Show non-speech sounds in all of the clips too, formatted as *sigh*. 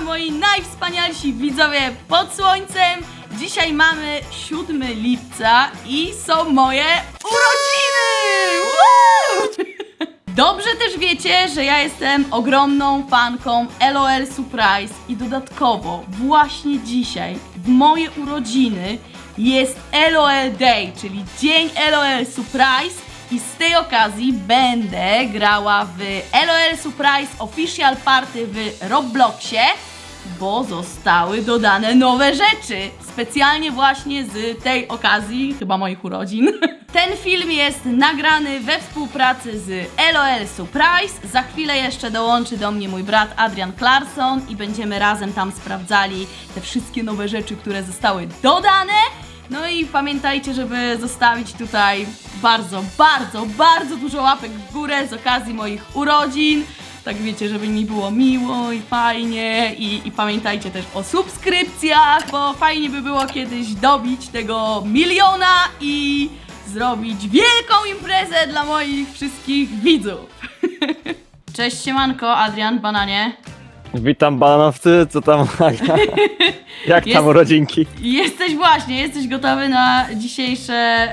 moi najwspanialsi widzowie pod słońcem. Dzisiaj mamy 7 lipca i są moje urodziny! Woo! Dobrze też wiecie, że ja jestem ogromną fanką LOL Surprise i dodatkowo właśnie dzisiaj, w moje urodziny, jest LOL Day, czyli Dzień LOL Surprise i z tej okazji będę grała w LOL Surprise Official Party w Robloxie, bo zostały dodane nowe rzeczy. Specjalnie właśnie z tej okazji, chyba moich urodzin. *laughs* Ten film jest nagrany we współpracy z LOL Surprise. Za chwilę jeszcze dołączy do mnie mój brat Adrian Clarkson i będziemy razem tam sprawdzali te wszystkie nowe rzeczy, które zostały dodane. No i pamiętajcie, żeby zostawić tutaj bardzo, bardzo, bardzo dużo łapek w górę z okazji moich urodzin. Tak wiecie, żeby mi było miło i fajnie i, i pamiętajcie też o subskrypcjach, bo fajnie by było kiedyś dobić tego miliona i zrobić wielką imprezę dla moich wszystkich widzów. *laughs* Cześć siemanko, Adrian, bananie. Witam bananowcy, co tam? *laughs* Jak Jest- tam urodzinki? Jesteś właśnie, jesteś gotowy na dzisiejsze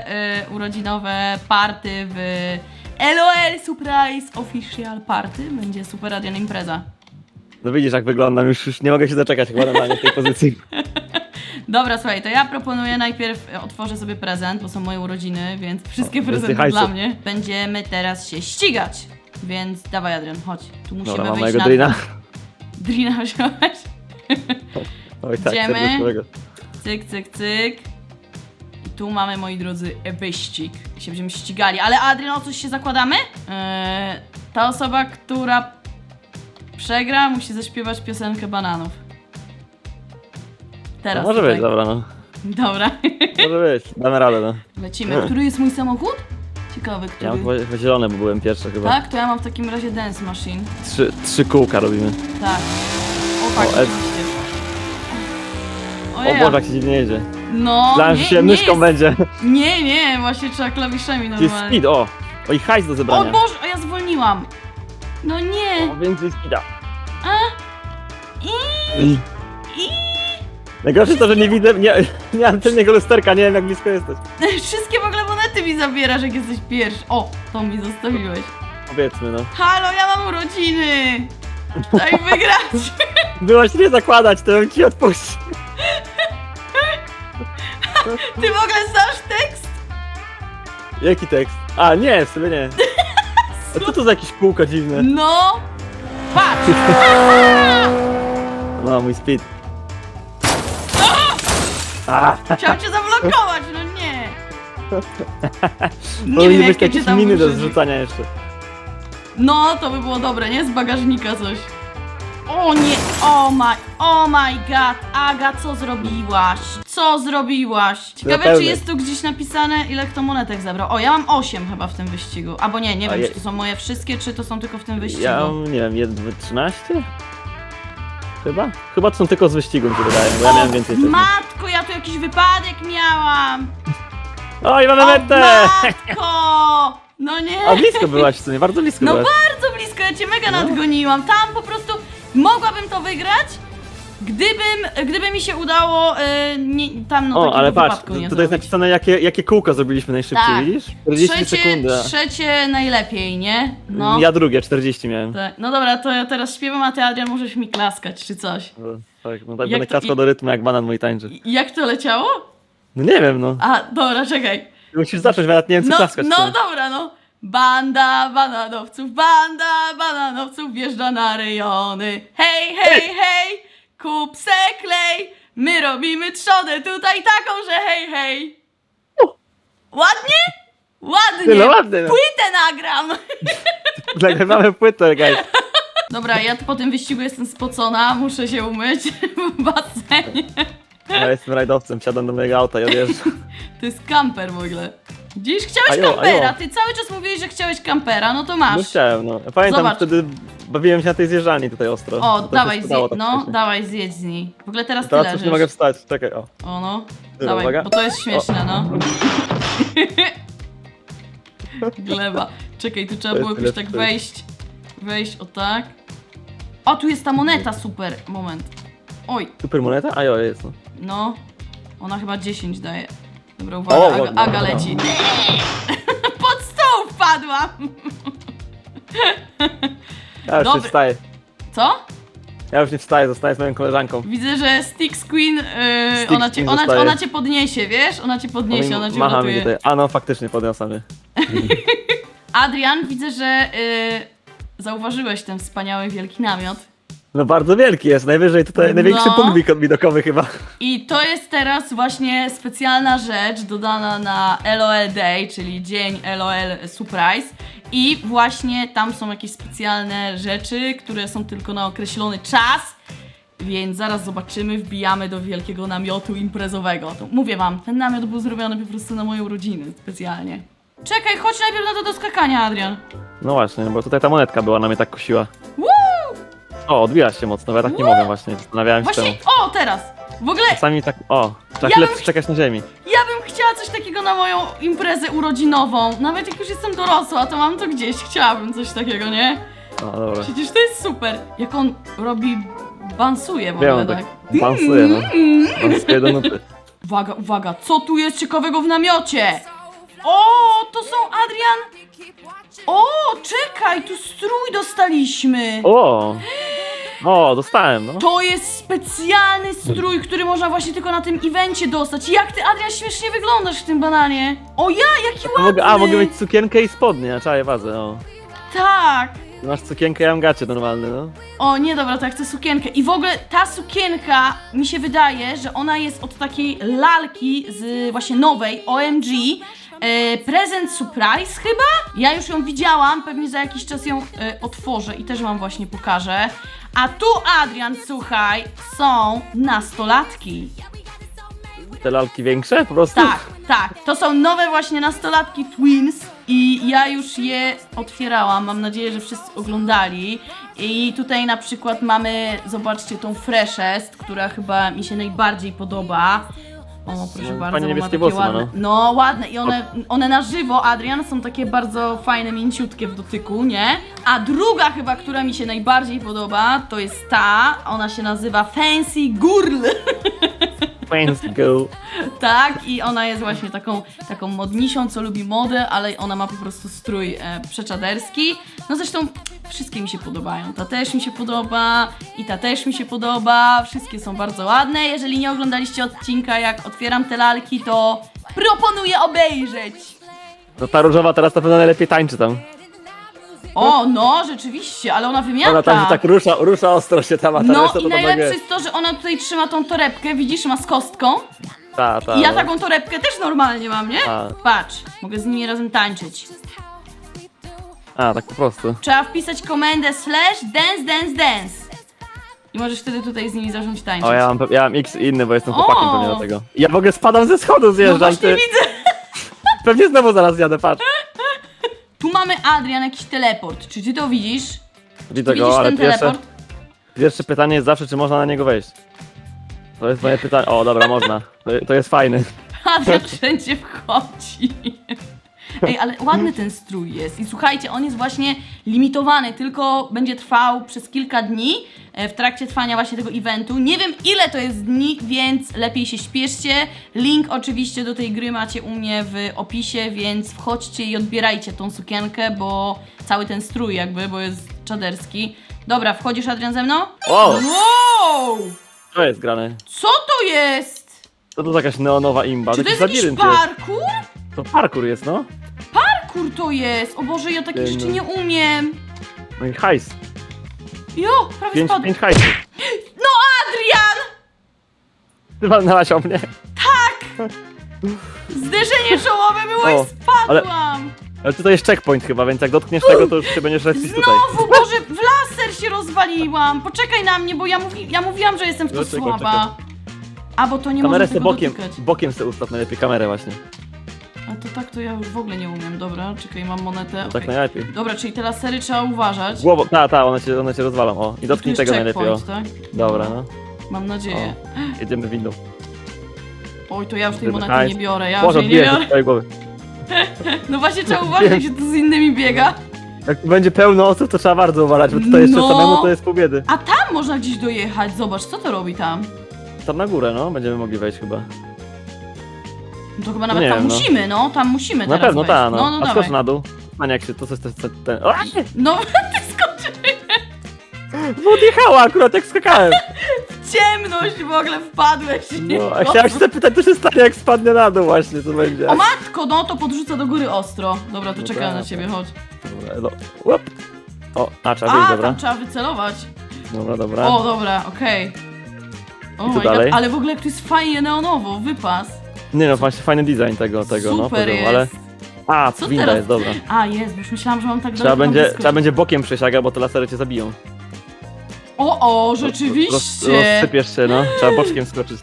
y, urodzinowe party w LOL Surprise Official Party. Będzie super Adrian impreza. No widzisz jak wyglądam, już, już nie mogę się doczekać chyba normalnie w tej pozycji. *laughs* Dobra, słuchaj, to ja proponuję najpierw e, otworzę sobie prezent, bo są moje urodziny, więc wszystkie O, prezenty dla mnie. Będziemy teraz się ścigać. Więc dawaj Adrian, chodź. Tu musimy Dobra, mam wyjść mojego na... drina. *laughs* Drina wziąłeś? Oj tak, Idziemy. Cyk, cyk, cyk. Tu mamy, moi drodzy, wyścig. Się będziemy ścigali. Ale Adrian, o coś się zakładamy? Eee, ta osoba, która przegra, musi zaśpiewać piosenkę bananów. No, Teraz może tutaj. być, dobra no. Dobra. Może być, damy radę no. Lecimy. Który jest mój samochód? Ciekawy, który. Ja mam chyba- chyba zielone, bo byłem pierwszy chyba. Tak, to ja mam w takim razie Dance Machine. Trzy, trzy kółka robimy. Tak. O, O, Ed- rzeczywiście. O Ojej. Boże, jak się dziwnie jedzie. No, Myślałem, nie, się nie myszką jest, będzie. Nie, nie, właśnie trzeba klawiszami jest normalnie. speed, o! O i hajs do O zebrania. Boże, a ja zwolniłam. No nie. O, więcej speeda. A? I... I... I... Najgorsze to, że nie widzę, nie, nie mam tylnego lusterka, nie wiem jak blisko jesteś. *laughs* Wszystkie w ogóle monety mi zabierasz, jak jesteś pierwszy. O, to mi zostawiłeś. Powiedzmy no. Halo, ja mam urodziny. Daj wygrać. *laughs* Byłaś nie zakładać, to bym ci odpuścił. *laughs* Ty w ogóle znasz tekst? Jaki tekst? A, nie, w sumie nie. *laughs* A co to za jakieś kółko dziwne? No. Patrz. *laughs* No, mój speed. A, Chciał cię zablokować, no nie. Nie powinny wiem, być jak cię jakieś tam miny do zrzucania jeszcze. No, to by było dobre, nie? Z bagażnika coś. O nie, oh my, oh my god, Aga, co zrobiłaś? Co zrobiłaś? Ciekawe, czy Zapewne. jest tu gdzieś napisane, ile kto monetek zabrał. O, ja mam 8 chyba w tym wyścigu. Albo nie, nie A wiem, je- czy to są moje wszystkie, czy to są tylko w tym wyścigu. Ja mam, nie wiem, 1, 2, 13? Chyba? Chyba to są tylko z wyścigu, mi się wydaje, bo ja miałem więcej wcześniej. Matko, ja tu jakiś wypadek miałam! Oj, mamy O, metę! matko! No nie! A blisko byłaś w sumie, bardzo blisko No byłaś. bardzo blisko, ja cię mega nadgoniłam. Tam po prostu mogłabym to wygrać, gdybym, gdyby mi się udało y, nie, tam no O, takiego ale patrz, wypadku tu- nie tutaj jest zrobić. napisane jakie, jakie kółko zrobiliśmy najszybciej, Tak. widzisz? 40 trzecie, sekund. a- trzecie najlepiej, nie? No. Ja drugie, 40 miałem. Tak. No dobra, to ja teraz śpiewam, a ty Adrian możesz mi klaskać czy coś. No, Tak, no tak Jak będę to- klaskał i- do rytmu, jak banan mój tańczy. I- Jak to leciało? No nie wiem, no. A, dobra, czekaj. Musisz zacząć, bo ja nawet nie wiem co No, klaskać. no dobra, no. Banda bananowców, banda bananowców wjeżdża na rejony. Hej, hej, hej, kup se klej. My robimy trzodę tutaj taką, że hej, hej. Ładnie? Ładnie. Ty, no ładnie, no. Płytę nagram. *laughs* Nagrywamy płytę, guys. Dobra, ja po tym wyścigu jestem spocona, muszę się umyć *laughs* w basenie. Ja jestem rajdowcem, siadam do mojego auta i odjeżdżam. To jest kamper w ogóle. Dziś chciałeś Ajo, kampera, ajo. ty cały czas mówiłeś, że chciałeś kampera, no to masz. No chciałem, no. Ja Pamiętam, Zobacz. wtedy bawiłem się na tej zjeżdżalni tutaj ostro. O, się dawaj, sprzedało zje- tak no, wcześniej. dawaj, zjedź z niej. W ogóle teraz ty Teraz już leżysz. nie mogę wstać, czekaj, o. O no, Dobra, dawaj, uwaga. bo to jest śmieszne, no. *laughs* Gleba. Czekaj, tu trzeba To było jest jakoś tyle tak wstyd. wejść. Wejść, o tak. O, tu jest ta moneta, super. Moment. Oj, Super moneta? A jo, jest. no. no. Ona chyba 10 daje. Dobra, uwaga, O, Aga, ładnie. Aga leci. *laughs* Pod stół wpadłam! Ja już Dobry. nie wstaję. Co? Ja już nie wstaję, zostaję z moją koleżanką. Widzę, że Sticks Queen, yy, ona, cię, Queen ona, zostaje. ona cię podniesie, wiesz? Ona cię podniesie, ona cię Macha uratuje. tutaj. A no, faktycznie podniosamy. *laughs* Adrian, widzę, że yy, zauważyłeś ten wspaniały wielki namiot. No bardzo wielki jest, najwyżej tutaj, największy No. punkt wik- widokowy chyba. I to jest teraz właśnie specjalna rzecz dodana na LOL Day, czyli dzień LOL Surprise. I właśnie tam są jakieś specjalne rzeczy, które są tylko na określony czas. Więc zaraz zobaczymy, wbijamy do wielkiego namiotu imprezowego. To mówię wam, ten namiot był zrobiony po prostu na moje urodziny specjalnie. Czekaj, chodź najpierw na to do skakania, Adrian. No właśnie, no bo tutaj ta monetka była, na mnie tak kusiła. Woo! O, odbija się mocno, bo ja tak nie mogę właśnie, zastanawiałem się Właśnie, czemu. o, teraz! W ogóle Czasami tak, o, trzeba Ja bym- czekać na ziemi. Ja bym chciała coś takiego na moją imprezę urodzinową. Nawet jak już jestem dorosła, to mam to gdzieś. Chciałabym coś takiego, nie? O, dobra. Przecież to jest super. Jak on robi, bansuje w Wiem, ogóle tak. tak bansuje, no. Bansuje do nuty. Uwaga, uwaga, co tu jest ciekawego w namiocie? O, to są Adrian. O, czekaj, tu strój dostaliśmy. O! O, dostałem, no. To jest specjalny strój, który można właśnie tylko na tym evencie dostać. Jak ty, Adrian, śmiesznie wyglądasz w tym bananie. O ja, jaki ładny. Mogę, a, mogę mieć sukienkę i spodnie, a czaję wazę, o. Tak. Ty Masz sukienkę, ja mam gacie normalny, no. O nie, dobra, to ja chcę sukienkę. I w ogóle ta sukienka, mi się wydaje, że ona jest od takiej lalki z właśnie nowej OMG. E, Present Surprise chyba? Ja już ją widziałam, pewnie za jakiś czas ją e, otworzę i też wam właśnie pokażę. A tu, Adrian, słuchaj, są nastolatki. Te lalki większe po prostu? Tak, tak. To są nowe właśnie nastolatki Twins i ja już je otwierałam. Mam nadzieję, że wszyscy oglądali. I tutaj na przykład mamy, zobaczcie, tą Freshest, która chyba mi się najbardziej podoba. O, proszę No, bardzo, fajnie bo ma niebieskie takie włosy ma, ładne. No, ładne. I one, one na żywo, Adrian, są takie bardzo fajne, mięciutkie w dotyku, nie? A druga chyba, która mi się najbardziej podoba, to jest ta. Ona się nazywa Fancy Girl. *laughs* Fancy girl. *laughs* Tak, i ona jest właśnie taką, taką modnisią, co lubi modę, ale ona ma po prostu strój e, przeczaderski. No zresztą wszystkie mi się podobają. Ta też mi się podoba i ta też mi się podoba. Wszystkie są bardzo ładne. Jeżeli nie oglądaliście odcinka, jak otwieram te lalki, to proponuję obejrzeć. No ta różowa teraz na pewno najlepiej tańczy tam. O, no, rzeczywiście, ale ona wymiata. Ona tam się tak rusza, rusza ostro się tam, a ta No reszta i to tam najlepsze jest to, że ona tutaj trzyma tą torebkę, widzisz, ma z kostką. Ta, ta, I ja no. taką torebkę też normalnie mam, nie? A. Patrz, mogę z nimi razem tańczyć. A, tak po prostu. Trzeba wpisać komendę slash dance dance dance. I możesz wtedy tutaj z nimi zacząć tańczyć. O, ja mam, pe- ja mam X inny, bo jestem O! chłopakiem pewnie do tego. Ja w ogóle spadam ze schodu, no zjeżdżam, właśnie ty. widzę. Pewnie znowu zaraz jadę, patrz. Tu mamy Adrian, jakiś teleport. Czy ty to widzisz? Widzę Widzisz go, ale ten pierwsze, teleport? pierwsze pytanie jest zawsze, czy można na niego wejść. To jest moje pytanie. O, dobra, można. To, to jest fajny. *laughs* Adrian wszędzie wchodzi. Ej, ale ładny ten strój jest. I słuchajcie, on jest właśnie limitowany, tylko będzie trwał przez kilka dni e, w trakcie trwania właśnie tego eventu. Nie wiem ile to jest dni, więc lepiej się śpieszcie. Link oczywiście do tej gry macie u mnie w opisie, więc wchodźcie i odbierajcie tą sukienkę, bo cały ten strój jakby, bo jest czaderski. Dobra, wchodzisz Adrian ze mną? Wow, Wow! to jest grane. Co to jest? To tu jakaś neonowa imba. Czy to taki jest jakiś labirynt parkour? To parkour jest, no. Parkour to jest! O Boże, ja tak jeszcze no. nie umiem. No i hajs. Jo, prawie Pięć, spadł. pięć hajsów. *gasps* No Adrian! Ty walnęłaś o mnie. Zderzenie czołowe było O, i spadłam! Ale tutaj jest checkpoint chyba, więc jak dotkniesz tego, to już się będziesz respić tutaj. Znowu, Boże, w laser się rozwaliłam! Poczekaj na mnie, bo ja, mówi, ja mówiłam, że jestem w to No, czekaj, słaba. A, bo to nie Kamerę można se tego bokiem, dotykać. bokiem se ustaw najlepiej kamerę właśnie. A to tak to ja już w ogóle nie umiem, dobra, czekaj, mam monetę. Tak okej. najlepiej. Dobra, czyli te lasery trzeba uważać. Głową, ta, ta, one się, one się rozwalą, o. I dotknij tego najlepiej, o. tak? Dobra, no. Mam nadzieję. Jedziemy windą. Oj, to ja już tej Gdyby monety nie biorę, ja Boże, już jej nie biorę. twojej głowy. *laughs* No właśnie trzeba uważać, jak się tu z innymi biega. Jak będzie pełno osób, to trzeba bardzo uważać, bo tutaj jeszcze No. samemu to jest pół biedy. A tam można gdzieś dojechać, zobacz, co to robi tam? Tam na górę, no, będziemy mogli wejść chyba. No to chyba nawet Nie tam wiem, no. musimy, no, tam musimy Na teraz pewno, wejść. tak, no. no, no A skocz dawaj. na dół. A nie, jak się to coś, to, to, ten... O, No, *laughs* ty skoczyłeś bo odjechała akurat jak skakałem. w ciemność w ogóle wpadłeś. No, a chciałem się zapytać, co się stanie, jak spadnę na dół właśnie, co będzie. O matko, no to podrzuca do góry ostro. Dobra, to No czekam tak, na ciebie, chodź. Dobra, no. O, a trzeba wyjść, A, dobra. tam trzeba wycelować. Dobra, dobra. O, dobra, okej. O I co my god, dalej? ale w ogóle jak to jest fajnie neonowo, wypas. Nie no, właśnie fajny design tego, tego, no, Super poziomu, jest. ale... A, Co winda teraz? jest, dobra. A, jest, bo już myślałam, że mam tak Trzeba daleko będzie, trzeba będzie bokiem przejść, Aga, bo te lasery cię zabiją. O, o, Roz, rzeczywiście. rozsypiesz się, no. Trzeba boczkiem skoczyć.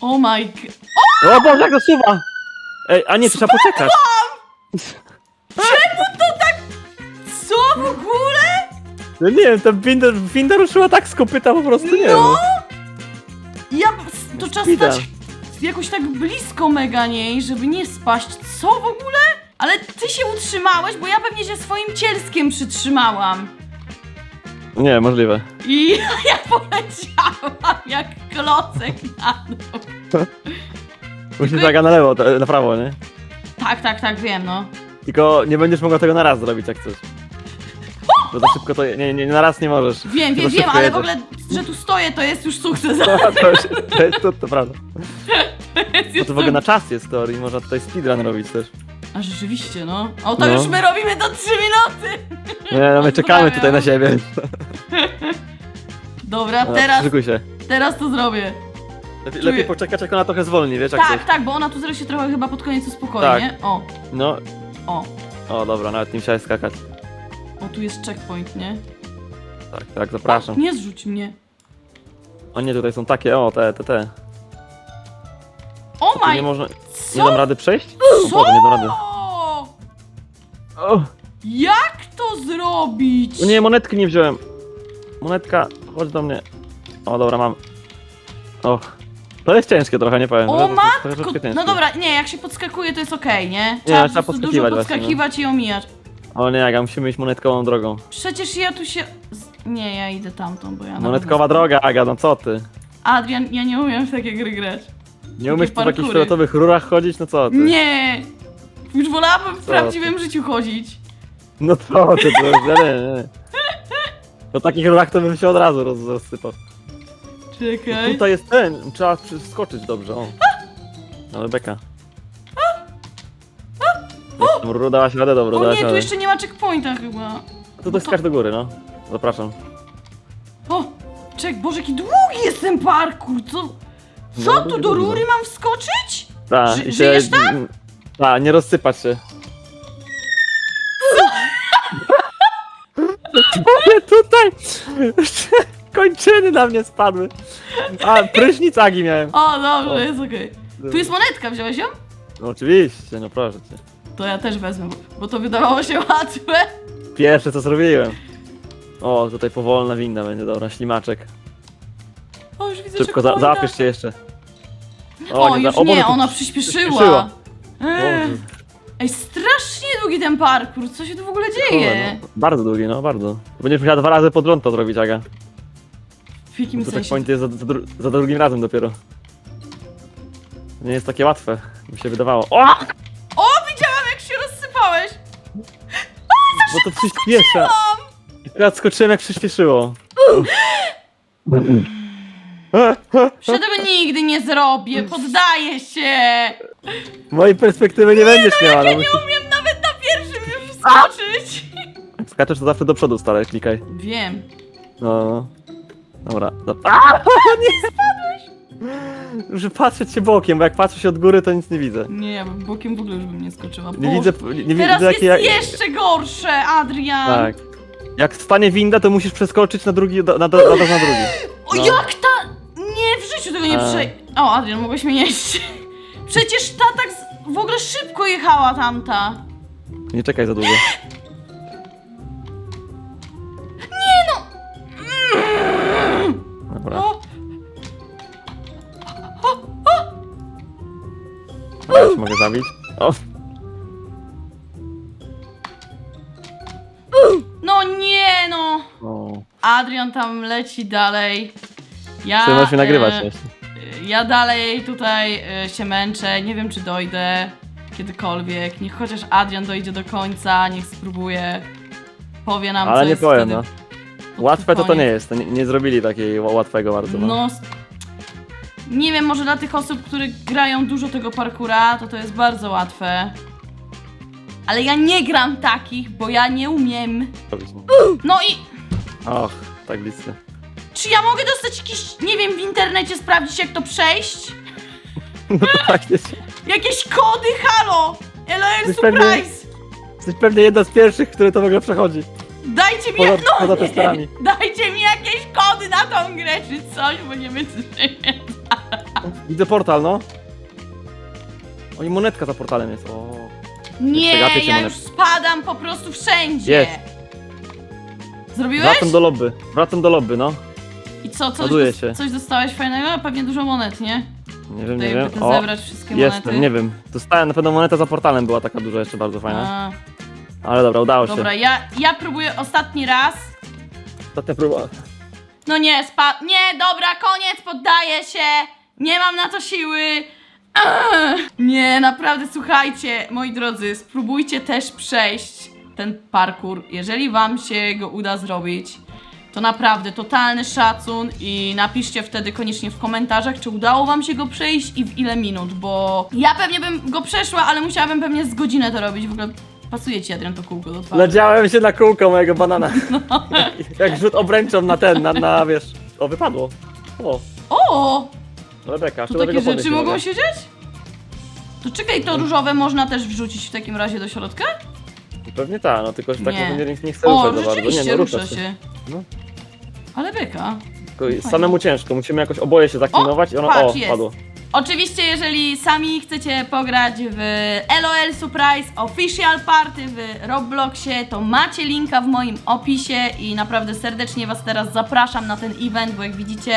Oh my god. O Boże, jak to suwa! Ej, a nie, to trzeba poczekać. Co w ogóle? No nie wiem, ta winda, winda ruszyła tak z kopyta po prostu, nie No! wiem. Ja, to trzeba stać jakoś tak blisko mega niej, żeby nie spaść. Co w ogóle? Ale ty się utrzymałeś, bo ja pewnie się swoim cielskiem przytrzymałam. Nie, możliwe. I *laughs* ja poleciałam jak klocek na dół. *laughs* Musisz Aga na lewo, na prawo, nie? Tak, tak, tak, wiem, no. Tylko nie będziesz mogła tego na raz zrobić, jak chcesz. Bo za szybko to... Nie, nie, na raz nie możesz. Wiem, To wiem, wiem, ale w ogóle, że tu stoję, to jest już sukces. *laughs* To, już, to, jest- to, to prawda. To No to w ogóle na czas jest teorii, można tutaj speedrun robić też. A rzeczywiście, no. O, to No. już my robimy do 3 minuty. Nie, no my *laughs* czekamy tutaj na siebie. *laughs* Dobra, No, teraz, Szykuj się. teraz to zrobię. Lepiej, lepiej poczekać, jak ona trochę zwolni, wiesz, jak Tak, coś. tak, bo ona tu się trochę chyba pod koniec uspokoi, Tak. nie? O, No, o. o dobra, nawet nie musiałeś skakać. O, tu jest checkpoint, nie? Tak, tak, zapraszam. Nie zrzuć mnie. O nie, tutaj są takie, o, te, te, te. O Tu my... nie można, Co? nie dam rady przejść? O Co? Boże, nie dam rady. O, Jak to zrobić? o nie, monetki nie wziąłem. Monetka, chodź do mnie. O, dobra, mam. O, to jest ciężkie trochę, nie powiem. O To jest matko! troszeczkę ciężkie. No dobra, nie, jak się podskakuje, to jest okej, nie? trzeba po prostu podskakiwać dużo właśnie, no. podskakiwać i omijać. O nie, Aga, musimy iść monetkową drogą. Przecież ja tu się... z- Nie, ja idę tamtą, bo ja... na Monetkowa droga, Aga, no co ty? Adrian, ja nie umiem w takie gry grać. Nie umiesz tu w jakichś parkury. fioletowych rurach chodzić, no co ty? Nie! Już wolałabym w Co prawdziwym życiu chodzić. No co ty, to już, nie, nie, nie. Po takich rurach to bym się od razu roz, rozsypał. Czekaj. Tutaj jest ten, trzeba przeskoczyć dobrze, o. Ale beka. Ruru dałaś radę, dobra, O dałaś nie, tu radę. jeszcze nie ma checkpointa chyba. To to skacz do góry, no. Zapraszam. O! Czek, Boże, jaki długi jest ten parkour! Co, co No, tu długi, do rury mam wskoczyć? Tak, Ży- i żyjesz tam? Tak, nie rozsypać się. Boże, tutaj! *laughs* Kończyny na mnie spadły. A, prysznic Agi miałem. O, dobrze, O. jest okej. Tu jest monetka, wziąłeś ją? No, oczywiście, no proszę cię. To ja też wezmę, bo- to wydawało się *laughs* łatwe. Pierwsze co zrobiłem. O, tutaj powolna winda będzie, dobra, ślimaczek. O, już widzę Szybko, za, checkpointa. zapisz się jeszcze. O, nie, już za- o, Boże, nie, tu ona przy- przyspieszyła. Eee. Ej, strasznie długi ten parkour, co się tu w ogóle dzieje? kurde, no, bardzo długi, no, bardzo. Będziesz musiała dwa razy pod rząd to zrobić, Aga. W jakim To sensie? checkpoint jest za, za, dru- za drugim razem dopiero. Nie jest takie łatwe, mi się wydawało. O! Bo to przyspiesza. I akurat skoczyłem jak przyspieszyło. Tego nigdy nie zrobię, poddaję się! Mojej perspektywy nie będziesz miała, no Ja nie musisz... umiem nawet na pierwszym już skoczyć! Skaczesz to zawsze do przodu stale, klikaj. Wiem. No, no. Dobra. Za... A, *laughs* nie spadłeś! Muszę patrzeć się bokiem, bo jak patrzę się od góry, to nic nie widzę. Nie, ja bokiem w ogóle już bym nie skoczyła. Nie Boże. widzę, nie, nie Teraz widzę jest jakie... jeszcze gorsze, Adrian! Tak. Jak stanie winda, to musisz przeskoczyć na drugi, na, na, na, na, drugi. O, No. jak ta... Nie, w życiu tego nie A. przej... O, Adrian, mogłeś mnie nieść. Przecież ta tak z... w ogóle szybko jechała tamta. Nie czekaj za długo. Już mogę zabić. O. Adrian tam leci dalej. Ja, Ty możesz mi nagrywać, e, nie? ja dalej tutaj e, się męczę, nie wiem czy dojdę kiedykolwiek. Niech chociaż Adrian dojdzie do końca, niech spróbuje. Powie nam, co Ale nie jest powiem, wtedy no. Łatwe to to koniec. nie jest, to nie, nie zrobili takiego łatwego bardzo, no. No, s- nie wiem, może dla tych osób, które grają dużo tego parkura, to to jest bardzo łatwe. Ale ja nie gram takich, bo ja nie umiem. No i Och, tak bliscy. czy ja mogę dostać jakiś, nie wiem, w internecie sprawdzić jak to przejść? *laughs* No to tak jest. Jakieś kody, halo! LOL Jesteś pewnie- Surprise! Jesteś pewnie jedna z pierwszych, który to w ogóle przechodzi. Dajcie mi, Poza- no, poza nie. testerami. *laughs* dajcie mi jakieś kody na tą grę czy coś, bo nie wytrzymam. Widzę portal, no. O, i monetka za portalem jest, o. Nie, cię, ja Monet. już spadam po prostu wszędzie. Jest. Zrobiłeś? Wracam do lobby, wracam do lobby, no. I co, coś, Ładuję się. coś dostałeś fajnego? Pewnie dużo monet, nie? Nie wiem, nie wiem. O, zebrać wszystkie monety. jestem, nie wiem. Dostałem, na pewno moneta za portalem była taka duża, jeszcze bardzo fajna. A, Ale dobra, udało się. dobra, ja, ja próbuję ostatni raz. Ostatnia próba. No nie, spa... Nie, dobra, koniec, poddaję się. Nie mam na to siły. Ugh. Nie, naprawdę, słuchajcie, moi drodzy, spróbujcie też przejść ten parkour. Jeżeli wam się go uda zrobić, to naprawdę totalny szacun i napiszcie wtedy koniecznie w komentarzach, czy udało wam się go przejść i w ile minut, bo ja pewnie bym go przeszła, ale musiałabym pewnie z godzinę to robić. W ogóle pasuje ci, Adrian, to kółko do twarzy. Nadziałem się na kółko mojego banana. *laughs* No. Jak rzut obręczą na ten, na, na wiesz. O, wypadło. O, O! Rebeka, Tu jeszcze do takie tego podejść rzeczy nie mogą mogę. się dziać? To czekaj, to różowe można też wrzucić w takim razie do środka? Pewnie tak, no tylko że tak Nie. nie, nie, nie chcę O, ruszać za bardzo. Nie, rzeczywiście, no rusza rusza się. No. Ale byka. Tylko Fajnie. samemu ciężko, musimy jakoś oboje się zaklinować i ono, patrz, o, jest. padło. Oczywiście, jeżeli sami chcecie pograć w LOL Surprise Official Party w Robloxie, to macie linka w moim opisie i naprawdę serdecznie Was teraz zapraszam na ten event, bo jak widzicie,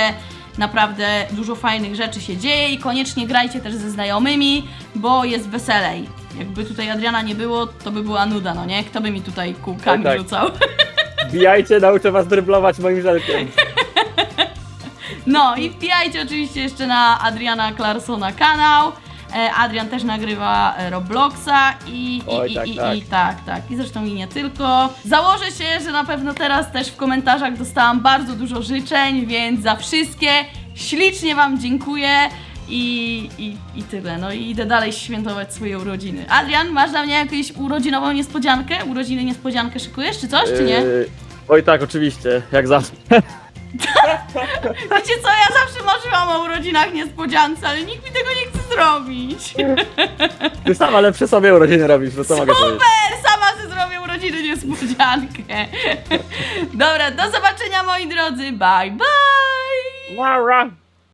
naprawdę dużo fajnych rzeczy się dzieje i koniecznie grajcie też ze znajomymi, bo jest weselej. Jakby tutaj Adriana nie było, to by była nuda, no nie? Kto by mi tutaj kółkami Tak, tak. rzucał? *laughs* Bijajcie, nauczę was dryblować moim żelkiem. No i wbijajcie oczywiście jeszcze na Adriana Clarsona kanał. E, Adrian też nagrywa e, Robloxa i, i, Oj, i, tak, i, tak. i tak, tak. I zresztą i nie tylko. Założę się, że na pewno teraz też w komentarzach dostałam bardzo dużo życzeń, więc za wszystkie ślicznie Wam dziękuję. I, i, I tyle. No i idę dalej świętować swoje urodziny. Adrian, masz dla mnie jakąś urodzinową niespodziankę? Urodziny niespodziankę szykujesz, czy coś, czy nie? Yy, oj tak, oczywiście, jak zawsze. *laughs* *laughs* Wiecie co, ja zawsze marzyłam o urodzinach niespodziance, ale nikt mi tego nie chce zrobić. Ty sama lepsze sobie urodziny robisz, no co mogę powiedzieć. Super, sama sobie zrobię urodziny niespodziankę. Dobra, do zobaczenia moi drodzy, bye bye! Mara.